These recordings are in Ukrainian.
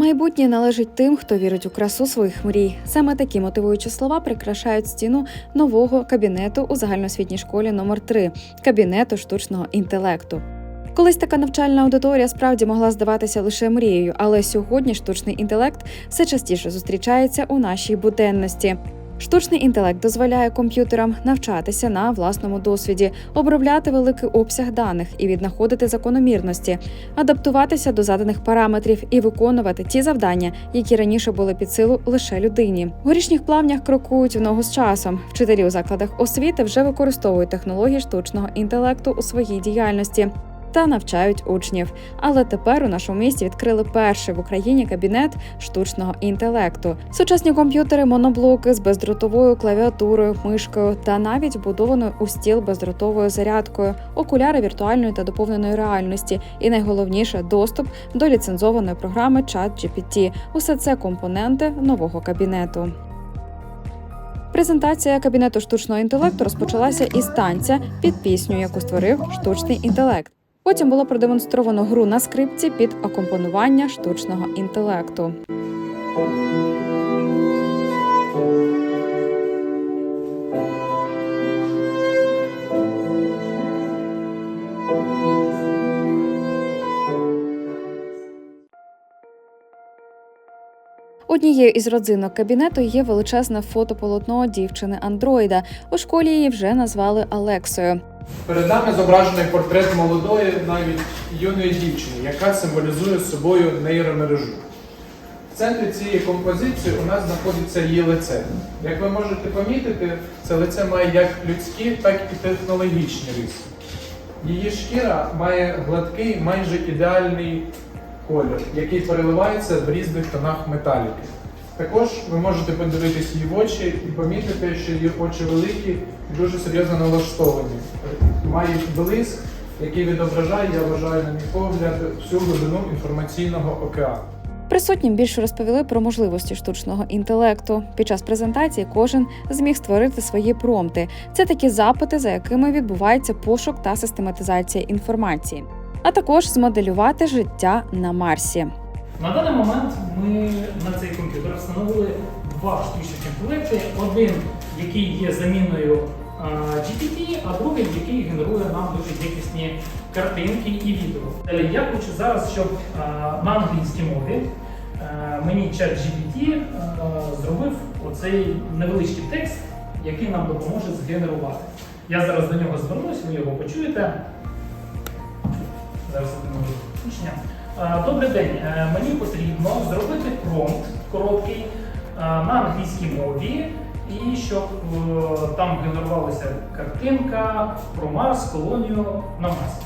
Майбутнє належить тим, хто вірить у красу своїх мрій. Саме такі мотивуючі слова прикрашають стіну нового кабінету у загальноосвітній школі номер 3 кабінету штучного інтелекту. Колись така навчальна аудиторія справді могла здаватися лише мрією, але сьогодні штучний інтелект все частіше зустрічається у нашій буденності. Штучний інтелект дозволяє комп'ютерам навчатися на власному досвіді, обробляти великий обсяг даних і віднаходити закономірності, адаптуватися до заданих параметрів і виконувати ті завдання, які раніше були під силу лише людині. В горішніх плавнях крокують в ногу з часом. Вчителі у закладах освіти вже використовують технології штучного інтелекту у своїй діяльності. Та навчають учнів. Але тепер у нашому місті відкрили перший в Україні кабінет штучного інтелекту. Сучасні комп'ютери, моноблоки з бездротовою клавіатурою, мишкою та навіть вбудованою у стіл бездротовою зарядкою, окуляри віртуальної та доповненої реальності, і найголовніше доступ до ліцензованої програми ChatGPT. Усе це компоненти нового кабінету. Презентація кабінету штучного інтелекту розпочалася із танця під пісню, яку створив штучний інтелект. Потім було продемонстровано гру на скрипці під акомпонування штучного інтелекту. Однією із родзинок кабінету є величезне фотополотно дівчини андроїда. У школі її вже назвали Алексою. Перед нами зображений портрет молодої, навіть юної дівчини, яка символізує собою нейромережу. В центрі цієї композиції у нас знаходиться її лице. Як ви можете помітити, це лице має як людські, так і технологічні риси. Її шкіра має гладкий, майже ідеальний колір, який переливається в різних тонах металіки. Також ви можете подивитись її в очі і помітити, що її очі великі і дуже серйозно налаштовані. Мають блиск, який відображає, я вважаю, на мій погляд, всю глибину інформаційного океану. Присутнім більше розповіли про можливості штучного інтелекту. Під час презентації кожен зміг створити свої промпти. Це такі запити, за якими відбувається пошук та систематизація інформації, а також змоделювати життя на Марсі. На даний момент ми на цей комп'ютер встановили два штучних інтелекти. Один, який є заміною GPT, а другий, який генерує нам дуже якісні картинки і відео. Далі я хочу зараз, щоб на англійській мові мені чат GPT зробив оцей невеличкий текст, який нам допоможе згенерувати. Я зараз до нього звернусь, ви його почуєте. Зараз можу включення. Е, Добрий день. Е, Мені потрібно зробити промпт короткий е, на англійській мові, і щоб там генерувалася картинка про Марс, колонію на Марсі.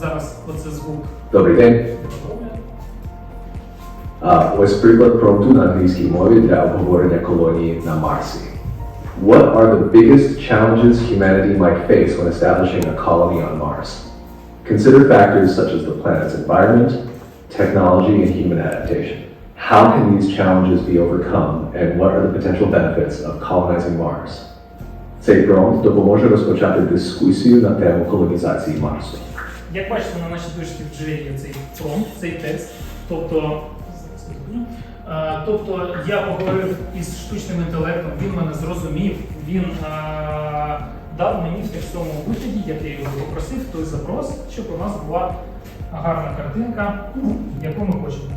Зараз оце звук. Добрий день. А, ось приклад промпту на англійській мові для обговорення колонії на Марсі. What are the biggest challenges humanity might face when establishing a colony on Mars? Consider factors such as the planet's environment, technology, and human adaptation. How can these challenges be overcome, and what are the potential benefits of colonizing Mars? Цей промпт допоможе розпочати дискусію на тему колонізації Марсу. Як бачите, на нашій дошці вже є цей промпт, цей текст. Тобто, тобто я поговорив із штучним інтелектом, він мене зрозумів, він е, дав мені в текстовому вигляді, як я його попросив, той запрос, щоб у нас була гарна картинка, яку ми хочемо.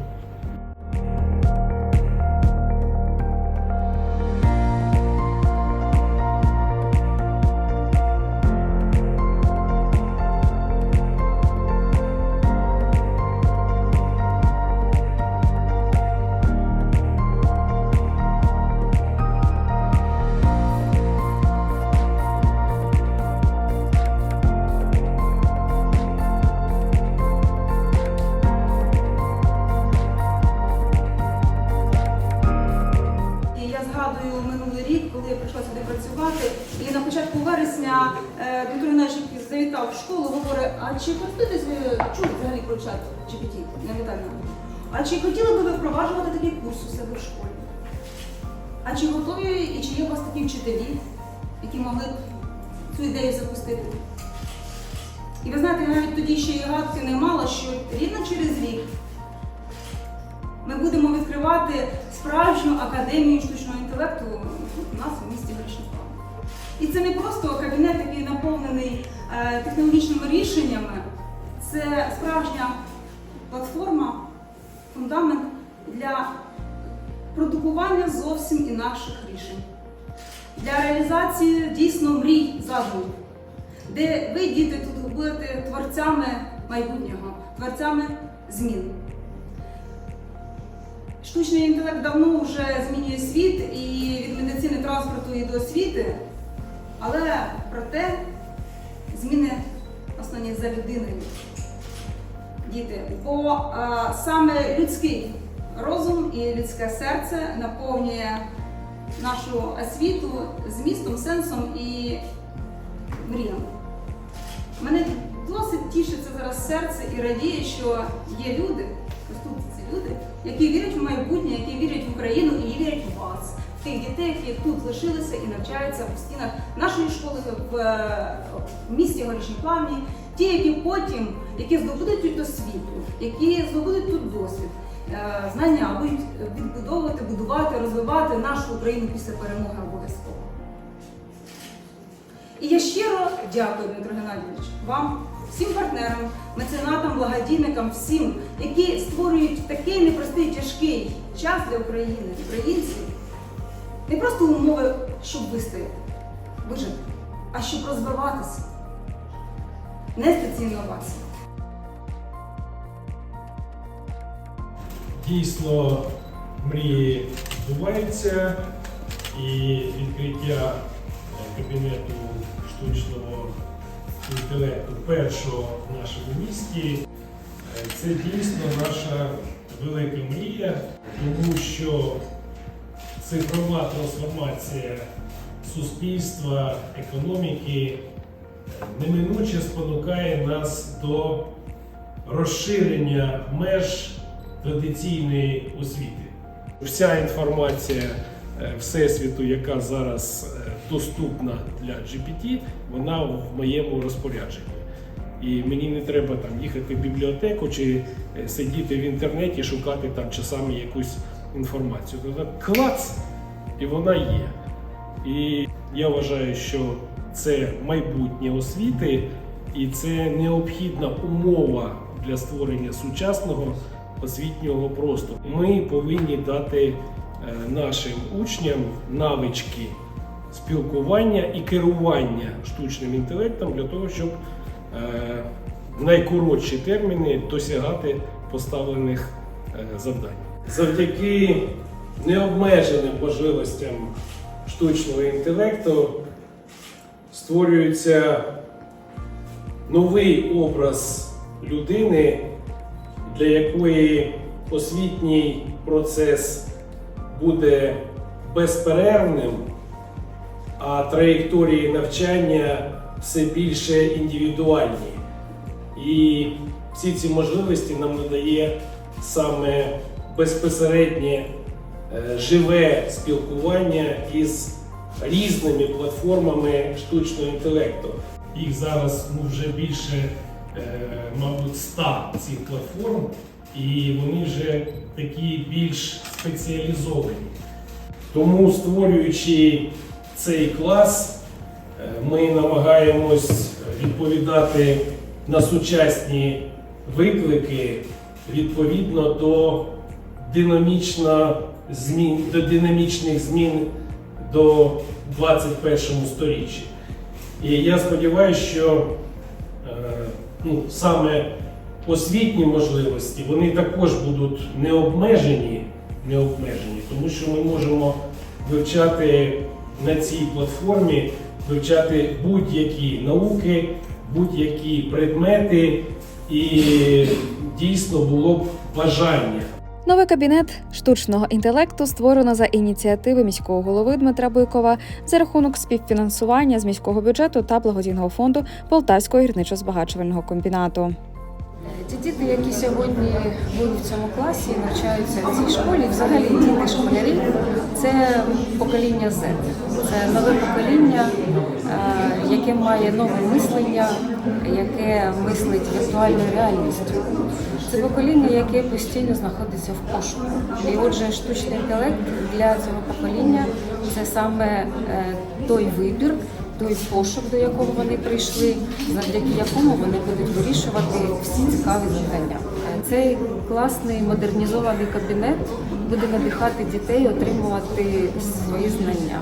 Школу, говорить, а чи користуєтесь ви чули взагалі про чат GPT, не детально? А чи хотіли би ви впроваджувати такий курс у себе в школі? А чи готові і чи є у вас такі вчителі, які могли б цю ідею запустити? І ви знаєте, навіть тоді ще і гадки не мала, що рівно через рік Ми будемо відкривати справжню академію штучного інтелекту у нас у місті Гришникова. І це не просто кабінет, який наповнений технологічними рішеннями, це справжня платформа, фундамент для продукування зовсім інакших рішень, для реалізації дійсно мрій задумів, де ви, діти, тут будете творцями майбутнього, творцями змін. Штучний інтелект давно вже змінює світ і від медицини транспорту і до освіти, але проте зміни основні за людиною. Діти, бо а, саме людський розум і людське серце наповнює нашу освіту змістом, сенсом і мріями. Мене досить тішиться зараз серце і радіє, що є люди, ці люди, які вірять в майбутнє, які вірять в Україну і вірять в вас, тих дітей, які тут лишилися і навчаються в стінах нашої школи в, місті Горішні Плавні, ті, які потім, які здобудуть тут освіту, які здобудуть тут досвід. е, Знання будуть відбудовувати, будувати, розвивати нашу Україну після перемоги обов'язково. І я щиро дякую, Дмитро Геннадійович, вам, всім партнерам, меценатам, благодійникам, всім, які створюють такий непростий тяжкий час для України, українців. Не просто умови, щоб вистояти, вижити, а щоб розвиватися, нести ці інновації. Дійсно, мрії збуваються і відкриття е, кабінету штучного інтелекту першого в нашому місті. е, Це дійсно наша велика мрія, тому що цифрова трансформація суспільства, економіки неминуче спонукає нас до розширення меж традиційної освіти. Вся інформація е, Всесвіту, яка зараз е, доступна для GPT, вона в моєму розпорядженні. І мені не треба там їхати в бібліотеку чи е, сидіти в інтернеті, шукати там часами якусь інформацію. Тобто клац, і вона є. І я вважаю, що це майбутнє освіти, і це необхідна умова для створення сучасного освітнього простору. Ми повинні дати е, нашим учням навички спілкування і керування штучним інтелектом для того, щоб е, в найкоротші терміни досягати поставлених е, завдань. Завдяки необмеженим можливостям штучного інтелекту створюється новий образ людини, для якої освітній процес буде безперервним, а траєкторії навчання все більше індивідуальні. І всі ці можливості нам надає саме безпосереднє е, живе спілкування із різними платформами штучного інтелекту. Їх зараз ну, вже більше, е, мабуть, 100 цих платформ, і вони вже такі більш спеціалізовані. Тому, створюючи цей клас, е, ми намагаємось відповідати на сучасні виклики відповідно до динамічно змін, до динамічних змін до 21 сторіччі. І я сподіваюся, що е, ну, саме освітні можливості вони також будуть не обмежені, не обмежені, тому що ми можемо вивчати на цій платформі, вивчати будь-які науки, будь-які предмети, і дійсно було б бажання. Новий кабінет штучного інтелекту створено за ініціативи міського голови Дмитра Бикова за рахунок співфінансування з міського бюджету та благодійного фонду Полтавського гірничо-збагачувального комбінату. Ті діти, які сьогодні будуть в цьому класі, навчаються в цій школі, взагалі діти школярі, це покоління Z. Це нове покоління, е, яке має нове мислення, яке мислить віртуальною реальністю. Це покоління, яке постійно знаходиться в пошуку. І отже, штучний інтелект для цього покоління це саме е, той вибір, той пошук, до якого вони прийшли, завдяки якому вони будуть вирішувати всі цікаві завдання. Цей класний модернізований кабінет буде надихати дітей отримувати свої знання.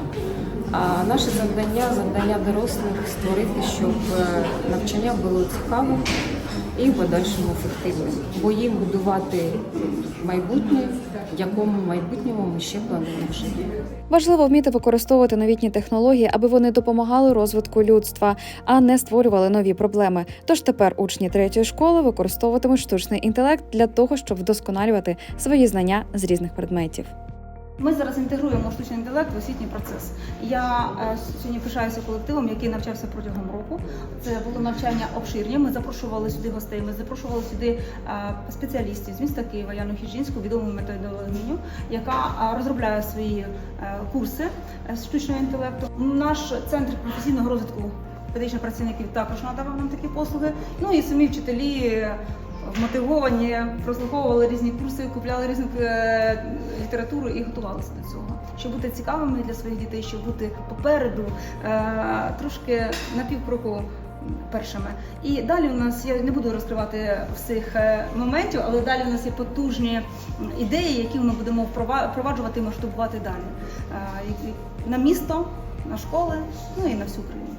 А наше завдання, завдання дорослих створити, щоб е, навчання було цікавим і в подальшому ефективним, бо їм будувати майбутнє, в якому майбутньому ми ще плануємо жити. Важливо вміти використовувати новітні технології, аби вони допомагали розвитку людства, а не створювали нові проблеми. Тож тепер учні третьої школи використовуватимуть штучний інтелект для того, щоб вдосконалювати свої знання з різних предметів. Ми зараз інтегруємо штучний інтелект в освітній процес. Я е, сьогодні пишаюся колективом, який навчався протягом року. Це було навчання обширні. Ми запрошували сюди гостей. Ми запрошували сюди е, спеціалістів з міста Києва, Яну Хіжінську, відому методологиню, яка е, розробляє свої курси штучного інтелекту. Наш центр професійного розвитку педагогічних працівників також надавав нам такі послуги. Ну і самі вчителі. Вмотивовані, прослуховували різні курси, купляли різну е, літературу і готувалися до цього, щоб бути цікавими для своїх дітей, щоб бути попереду, е, трошки на півкроку першими. І далі у нас я не буду розкривати всіх е, моментів, але далі у нас є потужні ідеї, які ми будемо впрова- впроваджувати і масштабувати далі на місто, на школи, ну і на всю країну.